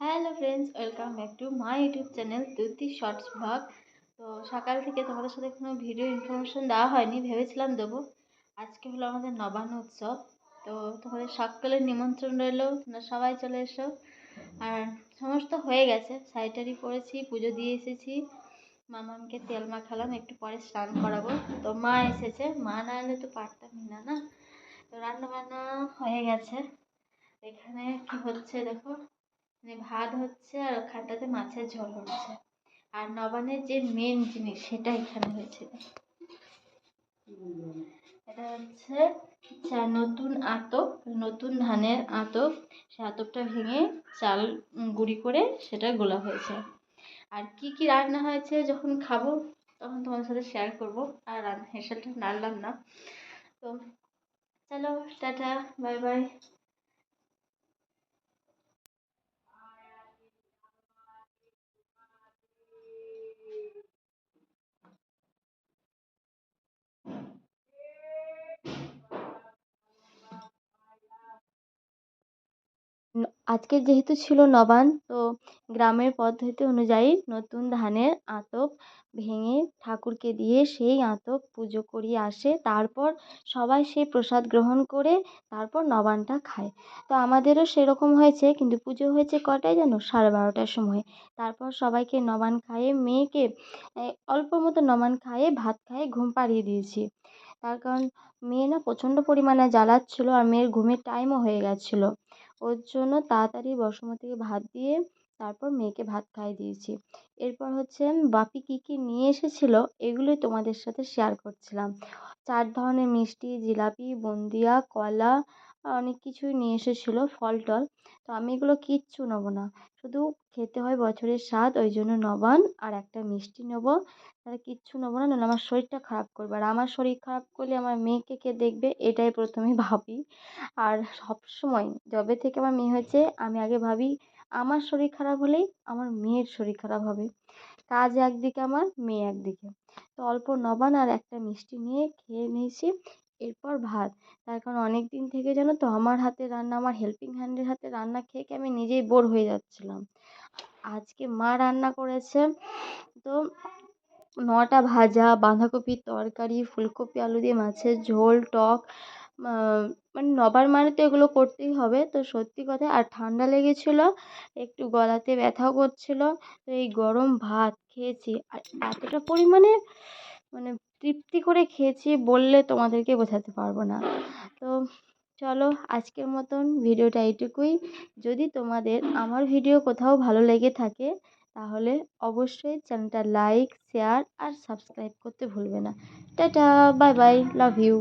Hello friends welcome back to my YouTube channel Dyuti shorts blog তো সকাল থেকে তোমাদের সাথে কোনো ভিডিও ইনফরমেশন দেওয়া হয়নি, ভেবেছিলাম দেবো। আজকে হলো আমাদের নবান্ন উৎসব। তো তোমাদের সকলের নিমন্ত্রণ রইল, তোমরা সবাই চলে এসো। আর সমস্ত হয়ে গেছে শাড়ি পরেছি, পুজো দিয়ে এসেছি। মামাকে তেল মাখালাম, একটু পরে স্নান করাবো। তো মা এসেছে, মা না এলে তো পারতামই না না? তো রান্না বান্না হয়ে গেছে। এখানে কি হচ্ছে দেখো? মানে ভাত হচ্ছে আর ওখানটাতে মাছের ঝোল হচ্ছে। আর নবান্নের যে মেন জিনিস সেটা এখানে হয়েছে। এটা হচ্ছে নতুন আতপ, নতুন ধানের আতপ। সে আতপটা ভেঙে চাল গুঁড়ি করে সেটা গোলা হয়েছে। আর কি কি রান্না হয়েছে যখন খাব তখন তোমার সাথে শেয়ার করব। আর হেসেলটা নাড়লাম না। তো চলো, টাটা বাই বাই আজকে যেহেতু ছিল নবান তো গ্রামের পদ্ধতি অনুযায়ী নতুন ধানের আতপ ভেঙে ঠাকুরকে দিয়ে সেই আতপ পুজো করিয়ে আসে। তারপর সবাই সেই প্রসাদ গ্রহণ করে তারপর নবানটা খায়। তো আমাদেরও সেরকম হয়েছে, কিন্তু পুজো হয়েছে কটায় জানো? সাড়ে বারোটার সময়। তারপর সবাইকে নবান খাইয়ে, মেয়েকে অল্প মতো নবান খাইয়ে ভাত খাইয়ে ঘুম পাড়িয়ে দিয়েছি। তার কারণ মেয়ে না প্রচণ্ড পরিমাণে জ্বালাচ্ছিলো আর মেয়ের ঘুমের টাইমও হয়ে গেছিল। ওর জন্য তাড়াতাড়ি বসুমতিকে ভাত দিয়ে তারপর মেয়েকে ভাত খাইয়ে দিয়েছি। এরপর হচ্ছে বাপি কী কী নিয়ে এসেছিল এগুলোই তোমাদের সাথে শেয়ার করছিলাম। চার ধরনের মিষ্টি, জিলাপি, বুন্দিয়া, কলা অনেক কিছুই নিয়ে এসেছিল, ফল টল। তো আমি এগুলো কিচ্ছু নেব না। শুধু খেতে হয় বছরের স্বাদ, ওই জন্য নবান আর একটা মিষ্টি নেব। তাহলে কিচ্ছু নেব না, নাহলে আমার শরীরটা খারাপ করবে। আর আমার শরীর খারাপ করলে আমার মেয়েকে কে দেখবে? এটাই প্রথমে ভাবি। আর সবসময় যবে থেকে আমার মেয়ে হয়েছে, আমি আগে ভাবি আমার শরীর খারাপ হলেই আমার মেয়ের শরীর খারাপ হবে। কাজ একদিকে আমার, মেয়ে একদিকে। তো অল্প নবান আর একটা মিষ্টি নিয়ে খেয়ে নিয়েছি। এরপর ভাত। তার কারণ অনেক দিন থেকে জানো তো আমার হাতের রান্না, আমার হেল্পিং হ্যান্ডের হাতে রান্না খেয়ে খেয়ে আমি নিজেই বোর হয়ে যাচ্ছিলাম। আজকে মা রান্না করেছে তো নটা ভাজা, বাঁধাকপির তরকারি, ফুলকপি, আলু দিয়ে মাছের ঝোল, টক মানে নবান মানে তো এগুলো করতেই হবে। তো সত্যি কথা আর ঠান্ডা লেগেছিলো, একটু গলাতে ব্যথাও করছিল। তো এই গরম ভাত খেয়েছি। আর এতটা পরিমাণে মানে তৃপ্তি করে খেয়েছি বললে তোমাদেরকে বোঝাতে পারব না। তো চলো আজকের মতন ভিডিওটা এইটুকুই। যদি তোমাদের আমার ভিডিও কোথাও ভালো লেগে থাকে, তাহলে অবশ্যই চ্যানেলটা লাইক, শেয়ার আর সাবস্ক্রাইব করতে ভুলবে না। Tata, bye bye, love you.